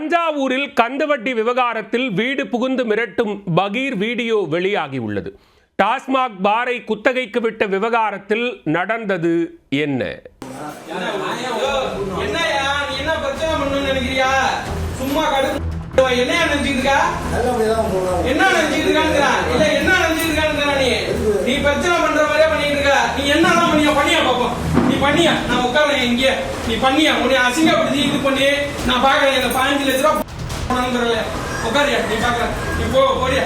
தஞ்சாவூரில் கந்துவட்டி விவகாரத்தில் வீடு புகுந்து மிரட்டும் பகீர் வீடியோ வெளியாகியுள்ளது. டாஸ்மாக் பாரை குத்தகைக்கு விட்ட விவகாரத்தில் நடந்தது என்ன? சும்மா என்ன நினைச்சிட்டு இருக்காங்கிறா நீ நீ பிரச்சனை பண்ற மாதிரியே பண்ணிட்டு இருக்க நீ என்னதான் பண்ணியா பண்ணியா பாப்போம் நீ பண்ணியா? நான் உட்காரேன் இங்கே. நீ பண்ணியா? உன்னை அசிங்கப்படுத்தி இது பண்ணி நான் பாக்குறேன் இந்த பதினஞ்சு லட்ச ரூபா உட்காரியா? நீ பாக்குற நீ போ போடியா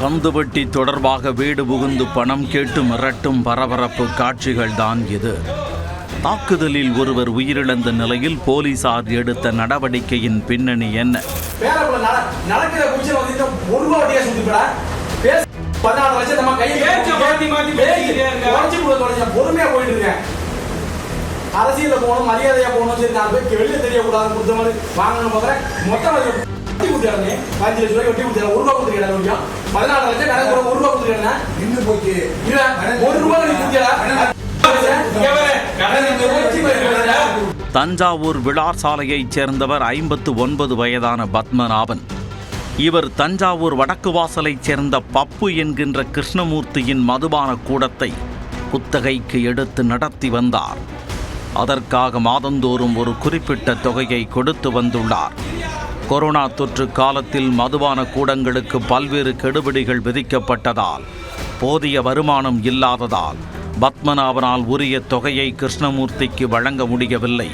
கந்துவட்டி தொடர்பாக வீடு புகுந்து பணம் கேட்டு மிரட்டும் பரபரப்பு காட்சிகள் தான் இது. தாக்குதலில் ஒருவர் உயிரிழந்த நிலையில் போலீசார் எடுத்த நடவடிக்கையின் பின்னணி என்ன? பொறுமையா போயிட்டு இருக்கேன். அரசியல்ல போகணும் மரியாதையா போகணும் சரி நாலு பேருக்கு வெளியே தெரியக்கூடாது கொடுத்த மாதிரி வாங்கணும் போதுற மொத்தம் அதுல வட்டி கொடுத்தாரு பதினஞ்சு லட்சம் ரூபாய் வட்டி கொடுத்தாரு ஒரு ரூபா கொடுத்துருக்கேன் வரைக்கும் பதினாலு லட்சம் கணக்கு ஒரு ரூபா கொடுத்துருக்கேன் நின்னு போச்சு. இல்ல ஒரு ரூபா நீ? தஞ்சாவூர் விழார் சாலையைச் சேர்ந்தவர் ஐம்பத்து ஒன்பது வயதான பத்மநாபன். இவர் தஞ்சாவூர் வடக்கு வாசலைச் சேர்ந்த பப்பு என்கின்ற கிருஷ்ணமூர்த்தியின் மதுபான கூடத்தை குத்தகைக்கு எடுத்து நடத்தி வந்தார். அதற்காக மாதந்தோறும் ஒரு குறிப்பிட்ட தொகையை கொடுத்து வந்துள்ளார். கொரோனா தொற்று காலத்தில் மதுபான கூடங்களுக்கு பல்வேறு கெடுபிடிகள் விதிக்கப்பட்டதால் போதிய வருமானம் இல்லாததால் பத்மநாபனால் உரிய தொகையை கிருஷ்ணமூர்த்திக்கு வழங்க முடியவில்லை.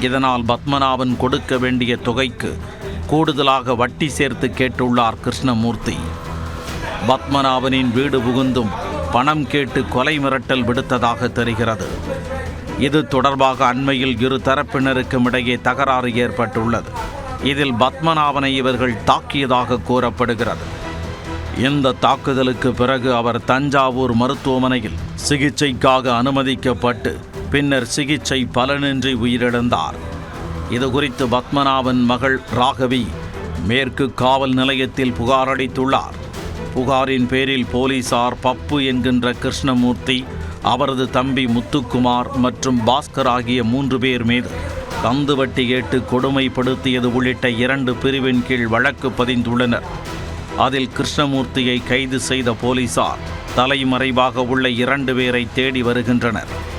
இதனால் பத்மநாபன் கொடுக்க வேண்டிய தொகைக்கு கூடுதலாக வட்டி சேர்த்து கேட்டுள்ளார் கிருஷ்ணமூர்த்தி. பத்மநாபனின் வீடு புகுந்தும் பணம் கேட்டு கொலை மிரட்டல் விடுத்ததாக தெரிகிறது. இது தொடர்பாக அண்மையில் இரு தரப்பினருக்கும் இடையே தகராறு ஏற்பட்டுள்ளது. இதில் பத்மநாபனை இவர்கள் தாக்கியதாக கூறப்படுகிறது. இந்த தாக்குதலுக்கு பிறகு அவர் தஞ்சாவூர் மருத்துவமனையில் சிகிச்சைக்காக அனுமதிக்கப்பட்டு பின்னர் சிகிச்சை பலனின்றி உயிரிழந்தார். இது குறித்து பத்மநாபன் மகள் ராகவி மேற்கு காவல் நிலையத்தில் புகார் அளித்துள்ளார். புகாரின் பேரில் போலீசார் பப்பு என்கின்ற கிருஷ்ணமூர்த்தி அவரது தம்பி முத்துக்குமார் மற்றும் பாஸ்கர் ஆகிய மூன்று பேர் மீது கந்துவட்டி கேட்டு கொடுமைப்படுத்தியது உள்ளிட்ட இரண்டு பிரிவின் கீழ் வழக்கு பதிந்துள்ளனர். அதில் கிருஷ்ணமூர்த்தியை கைது செய்த போலீசார் தலைமறைவாக உள்ள இரண்டு பேரை தேடி வருகின்றனர்.